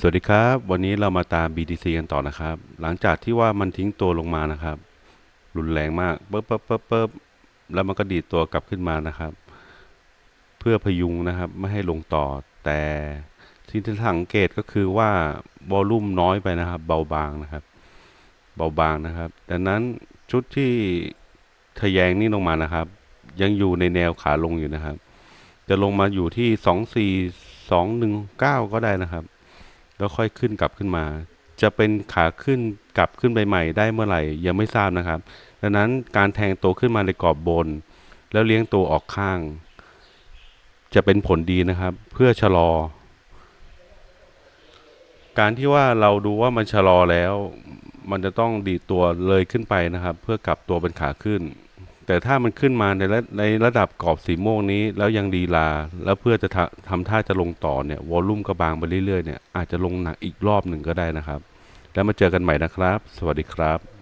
สวัสดีครับ วันนี้เรามาตาม BTC กันต่อนะครับ หลังจากที่ว่ามันทิ้งตัวลงมานะครับ รุนแรงมากปึ๊บปึ๊บปึ๊บปึ๊บแล้วมันก็ดีดตัวกลับขึ้นมานะครับ เพื่อพยุงนะครับไม่ให้ลงต่อ แต่ที่ที่สังเกตก็คือว่าวอลลุ่มน้อยไปนะครับ เบาบางนะครับ เบาบางนะครับ ดังนั้นชุดที่ทะแยงนี่ลงมานะครับ ยังอยู่ในแนวขาลงอยู่นะครับ จะลงมาอยู่ที่สองสี่สองหนึ่งเก้าก็ได้นะครับ แล้วค่อยขึ้นกลับขึ้นมา จะเป็นขาขึ้นกลับขึ้นไปใหม่ได้เมื่อไหร่ยังไม่ทราบนะครับ ดังนั้นการแทงตัวขึ้นมาในกรอบบน แล้วเลี้ยงตัวออกข้าง จะเป็นผลดีนะครับ เพื่อชะลอ การที่ว่าเราดูว่ามันชะลอแล้ว มันจะต้องดีตัวเลยขึ้นไปนะครับ เพื่อกลับตัวเป็นขาขึ้น แต่ถ้ามันขึ้นมาในระในระดับกรอบสีม่วงนี้ แล้วยังดีลา แล้วเพื่อจะทำทำท่าจะลงต่อเนี่ยวอลลุ่มก็บางไปเรื่อยๆเนี่ยอาจจะลงหนักอีกรอบหนึ่งก็ได้นะครับ แล้วมาเจอกันใหม่นะครับ สวัสดีครับ